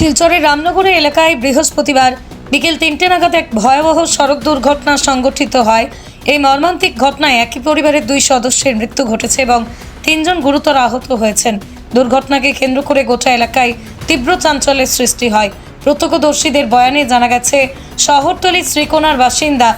শিলচরের রামনগরে এলাকায় বৃহস্পতিবার বিকেল তিনটে নাগাদ এক ভয়াবহ সড়ক দুর্ঘটনা সংঘটিত হয়। এই মর্মান্তিক ঘটনায় একই পরিবারের দুই সদস্যের মৃত্যু ঘটেছে এবং তিনজন গুরুতর আহত হয়েছেন। দুর্ঘটনাকে কেন্দ্র করে গোটা এলাকায় তীব্র চাঞ্চল্যের সৃষ্টি হয়। প্রত্যক্ষদর্শীদের বয়ানে জানা গেছে শহরতলি শ্রীকোনার বাসিন্দা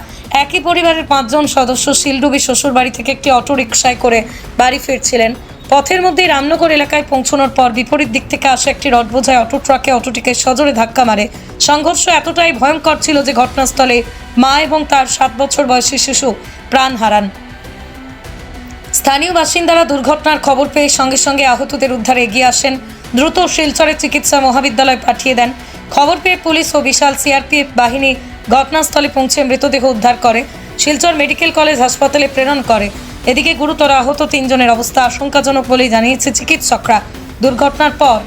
একই পরিবারের পাঁচজন সদস্য শিলডুবি শ্বশুরবাড়ি থেকে একটি অটো রিকশায় করে বাড়ি ফিরছিলেন। পথের মধ্যেই রামনগর এলাকায় পৌঁছানোর পর বিপরীত দিক থেকে আসা একটি রড বোঝায় অটো ট্রাকে অটোটিকে সজোরে ধাক্কা মারে। সংঘর্ষ এতটাই ভয়ঙ্কর ছিল যে ঘটনাস্থলে মা এবং তার সাত বছর বয়সী শিশু প্রাণ হারান। স্থানীয় বাসিন্দারা দুর্ঘটনার খবর পেয়ে সঙ্গে সঙ্গে আহতদের উদ্ধারে এগিয়ে আসেন। দ্রুত শিলচরে চিকিৎসা মহাবিদ্যালয়ে পাঠিয়ে দেন। খবর পেয়ে পুলিশ ও বিশাল সিআরপিএফ বাহিনী ঘটনাস্থলে পৌঁছে মৃতদেহ উদ্ধার করে। শিলচর মেডিকেল কলেজ হাসপাতালে প্রেরণ করে। এদিকে গুরুতর আহত তিনজনের অবস্থা আশঙ্কাজনক বলেই জানিয়েছে চিকিৎসকরা। দুর্ঘটনার পর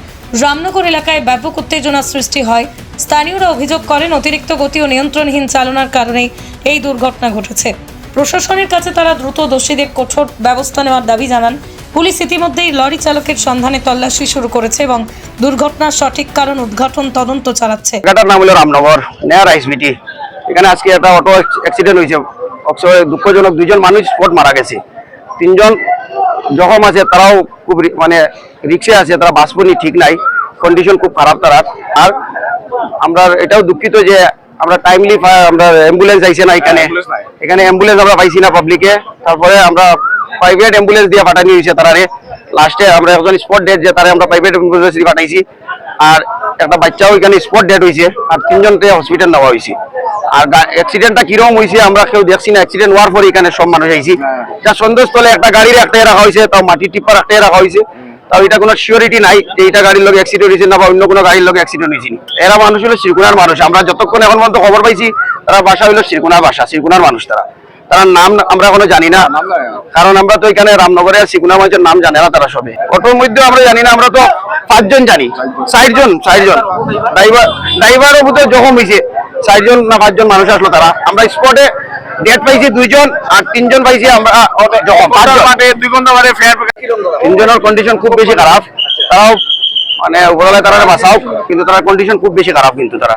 রামনগর এলাকায় ব্যাপক উত্তেজনা সৃষ্টি হয়। স্থানীয়রা অভিযোগ করেন, অতিরিক্ত গতি ও নিয়ন্ত্রণহীন চালনার কারণেই এই দুর্ঘটনা ঘটেছে। প্রশাসনের কাছে তারা দ্রুত দোষীদের কঠোর ব্যবস্থা নেওয়ার দাবি জানান। পুলিশ ইতিমধ্যেই লরি চালকের সন্ধানে তল্লাশি শুরু করেছে এবং দুর্ঘটনার সঠিক কারণ উদ্ঘাটন তদন্ত চালাচ্ছে। নাম হলো রামনগর এখানে আজকে একটা অটো অ্যাক্সিডেন্ট হয়েছে। দুঃখজনক দুইজন মানুষ স্পট মারা গেছে। তিনজন জখম আছে তারাও খুব মানে রিক্সে আছে তারা বাঁচবনি ঠিক নাই। কন্ডিশন খুব খারাপ তারা আর আমরা এটাও দুঃখিত যে আমরা টাইমলি আমরা অ্যাম্বুলেন্স আইছে না এখানে। এখানে অ্যাম্বুলেন্স আমরা পাইছি না পাবলিকে তারপরে আমরা প্রাইভেট অ্যাম্বুলেন্স দিয়ে পাঠানি হয়েছে তারারে। লাস্টে আমরা একজন স্পট ডেট যে তারা আমরা প্রাইভেট অ্যাম্বুলেন্স দিয়ে পাঠাইছি। আর একটা বাচ্চাও এখানে স্পট ডেট হয়েছে আর তিনজনকে হসপিটাল নেওয়া হয়েছে আর অ্যাক্সিডেন্টটা কীরকম হয়েছে আমরা কেউ দেখছি না। অ্যাক্সিডেন্ট হওয়ার পরে এখানে সব মানুষ আইছি। যা সন্দেহস্থলে একটা গাড়ির একটাই রাখা হয়েছে তাও মাটি টিপার একটাই রাখা হয়েছে তাও এটা কোনো সিওরিটি নাই যে এটা গাড়ির লোক অ্যাক্সিডেন্ট হয়েছে না বা অন্য কোনো গাড়ির লোক অ্যাক্সিডেন্ট হয়েছে এরা মানুষ হলো শ্রীকুনার মানুষ। আমরা যতক্ষণ এখন পর্যন্ত খবর পাইছি তারা বাসা হলো শ্রীকুনার বাসা শ্রীকুনার মানুষ তারা। তারা নাম আমরা এখনও জানি না। কারণ আমরা তো এখানে রামনগরে আর শ্রীকুনার মানুষের নাম জানে না তারা সবে। অটোর মধ্যে আমরা জানি না আমরা তো পাঁচজন জানি। ষাটজন ষাটজন ড্রাইভার ড্রাইভারও বোধহয় জখম হয়েছে ষাটজন না পাঁচজন মানুষ আসলো তারা। আমরা স্পটে ডেট পাইছি দুইজন আর তিনজন পাইছি আমরা দুই ঘণ্টা তিনজনের কন্ডিশন খুব বেশি খারাপ। তারাও মানে উপরবেলায় তারা বাঁচাও কিন্তু তারা কন্ডিশন খুব বেশি খারাপ কিন্তু তারা।